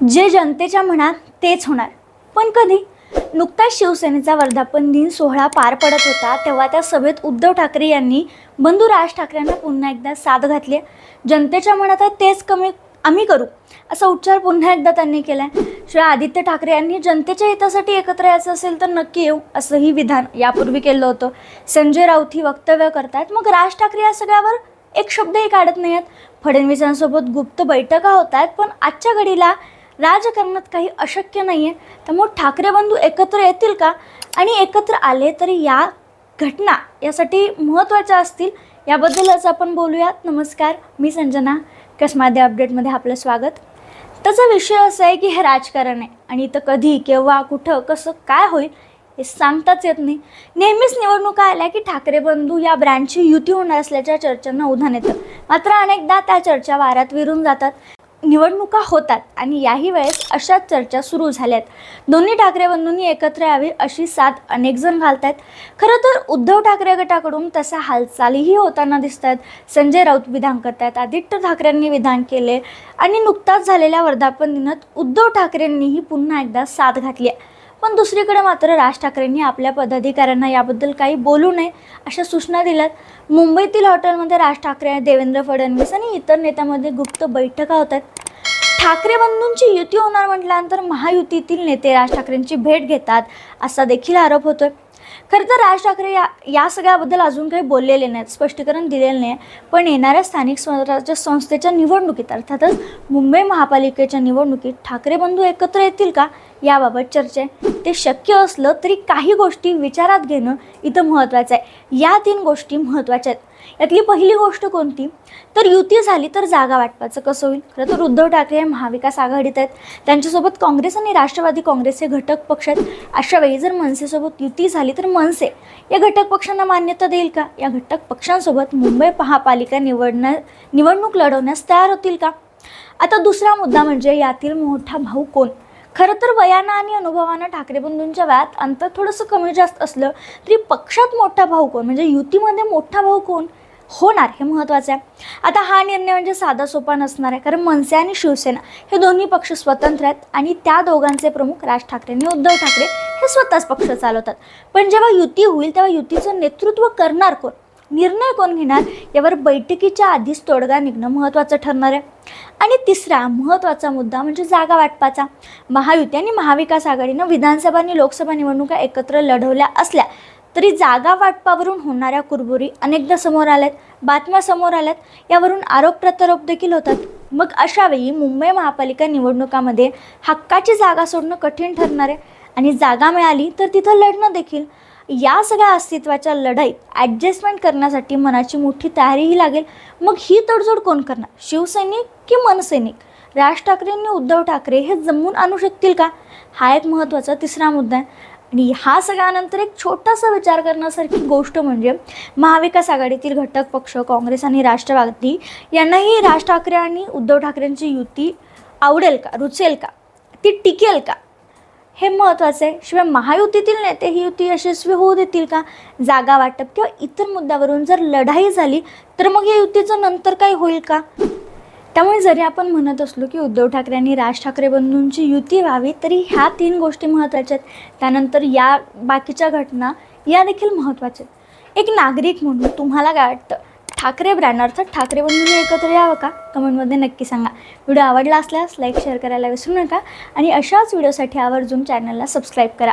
जे जनतेच्या मनात तेच होणार. पण कधी? नुकताच शिवसेनेचा वर्धापन दिन सोहळा पार पडत होता तेव्हा त्या सभेत उद्धव ठाकरे यांनी बंधू राज ठाकरेंना पुन्हा एकदा साथ घातली आहे. जनतेच्या मनात आहे तेच कमी आम्ही करू. असा उच्चार पुन्हा एकदा त्यांनी केला आहे शिवाय आदित्य ठाकरे यांनी जनतेच्या हितासाठी एकत्र यायचं असेल तर नक्की येऊ असंही विधान यापूर्वी केलं होतं. संजय राऊत ही वक्तव्य करतायत. मग राज ठाकरे या सगळ्यावर एक शब्दही काढत नाही आहेत फडणवीसांसोबत गुप्त बैठका होत आहेत पण आजच्या घडीला राजकारणात काही अशक्य नाही आहे त्यामुळे ठाकरे बंधू एकत्र येतील का? आणि एकत्र आले तरी या घटना यासाठी महत्त्वाच्या असतील याबद्दलच आपण बोलूयात. नमस्कार मी संजना. कसमाद्या अपडेटमध्ये आपलं स्वागत. त्याचा विषय असा आहे की हे राजकारण आहे. आणि इथं कधी केव्हा कुठं कसं काय होईल हे सांगताच येत नाही. नेहमीच निवडणुका आल्या की ठाकरे बंधू या ब्रँडची युती होणार असल्याच्या चर्चांना उधाण येतं. मात्र अनेकदा त्या चर्चा वाऱ्यात विरून जातात. निवडणुका होतात आणि याही वेळेस अशाच चर्चा सुरू झाल्यात. दोन्ही ठाकरे बंधूंनी एकत्र यावी अशी साथ अनेक जण आहेत खरं तर उद्धव ठाकरे गटाकडून तशा हालचालीही होताना दिसत आहेत संजय राऊत विधान करतायत आदित्य ठाकरेंनी विधान केले आणि नुकताच झालेल्या वर्धापन दिनात उद्धव ठाकरेंनीही पुन्हा एकदा साथ घातली आहे. पण दुसरीकडे मात्र राज ठाकरेंनी आपल्या पदाधिकाऱ्यांना याबद्दल काही बोलू नये अशा सूचना दिल्यात. मुंबईतील हॉटेलमध्ये राज ठाकरे देवेंद्र फडणवीस आणि इतर नेत्यांमध्ये गुप्त बैठका होत आहेत. ठाकरे बंधूंची युती होणार म्हटल्यानंतर महायुतीतील नेते राज ठाकरेंची भेट घेतात असा देखील आरोप होतोय. खरं तर राज ठाकरे या या सगळ्याबद्दल अजून काही बोललेले नाहीत स्पष्टीकरण दिलेलं नाही. पण येणाऱ्या स्थानिक स्वराज्य संस्थेच्या निवडणुकीत अर्थातच मुंबई महापालिकेच्या निवडणुकीत ठाकरे बंधू एकत्र येतील का? याबाबत चर्चा आहे. ते शक्य असलं तरी काही गोष्टी विचारात घेणं इथं महत्त्वाचं आहे. या तीन गोष्टी महत्त्वाच्या आहेत. यातली पहिली गोष्ट कोणती? तर युती झाली तर जागा वाटपाचं कसं होईल? खरं तर उद्धव ठाकरे हे महाविकास आघाडीत आहेत. त्यांच्यासोबत काँग्रेस आणि राष्ट्रवादी काँग्रेस हे घटक पक्ष आहेत. अशा वेळी जर मनसेसोबत युती झाली तर मनसे या घटक पक्षांना मान्यता देईल का? या घटक पक्षांसोबत मुंबई महापालिका निवडण्या निवडणूक लढवण्यास तयार होतील का? आता दुसरा मुद्दा म्हणजे यातील मोठा भाऊ कोण? खरं तर वयानं आणि अनुभवानं ठाकरे बंधूंच्या वयात अंतर थोडंसं कमी जास्त असलं तरी पक्षात मोठा भाऊ कोण? म्हणजे युतीमध्ये मोठा भाऊ कोण? होणार हे महत्त्वाचं आहे. आता हा निर्णय म्हणजे साधा सोपा नसणार आहे. कारण मनसे आणि शिवसेना हे दोन्ही पक्ष स्वतंत्र आहेत आणि त्या दोघांचे प्रमुख राज ठाकरे आणि उद्धव ठाकरे हे स्वतःच पक्ष चालवतात. पण जेव्हा युती होईल तेव्हा युतीचं नेतृत्व करणार कोण? निर्णय कोण घेणार? यावर बैठकीच्या आधीच तोडगा निघणं महत्त्वाचं ठरणार आहे. आणि तिसरा महत्त्वाचा मुद्दा म्हणजे जागा वाटपाचा. महायुती आणि महाविकास आघाडीनं विधानसभा आणि लोकसभा निवडणुका एकत्र लढवल्या असल्या तरी जागा वाटपावरून होणाऱ्या कुरबुरी अनेकदा समोर आल्यात. बातम्या समोर आल्यात. यावरून आरोप प्रत्यारोप देखील होतात. मग अशावेळी मुंबई महापालिका निवडणुकामध्ये हक्काची जागा सोडणं कठीण ठरणार आहे. आणि जागा मिळाली तर तिथं लढणं देखील. या सगळ्या अस्तित्वाच्या लढाईत ॲडजस्टमेंट करण्यासाठी मनाची मोठी तयारीही लागेल. मग ही तडजोड कोण करणार? शिवसैनिक की मनसैनिक? राज ठाकरेंनी उद्धव ठाकरे हे जमवून आणू शकतील का? हा एक महत्त्वाचा तिसरा मुद्दा आहे. आणि हा सगळ्यानंतर एक छोटासा विचार करण्यासारखी गोष्ट म्हणजे महाविकास आघाडीतील घटक पक्ष काँग्रेस आणि राष्ट्रवादी यांनाही राज ठाकरे आणि उद्धव ठाकरेंची युती आवडेल का? रुचेल का? ती टिकेल का? हे महत्त्वाचं आहे. शिवाय महायुतीतील नेते ही युती यशस्वी होऊ देतील का? जागा वाटप किंवा इतर मुद्द्यावरून जर लढाई झाली तर मग या युतीचं नंतर काही होईल का? त्यामुळे जरी आपण म्हणत असलो की उद्धव ठाकरे आणि राज ठाकरे बंधूंची युती व्हावी तरी ह्या तीन गोष्टी महत्त्वाच्या आहेत. त्यानंतर या बाकीच्या घटना या देखील महत्त्वाच्या आहेत. एक नागरिक म्हणून तुम्हाला काय वाटतं? ठाकरे ब्रँड अर्थात ठाकरे बंधूंनी एकत्र यावं का? कमेंटमध्ये नक्की सांगा. व्हिडिओ आवडला असल्यास लाईक शेअर करायला विसरू नका. आणि अशाच व्हिडिओसाठी आवर्जून चॅनलला सबस्क्राईब करा.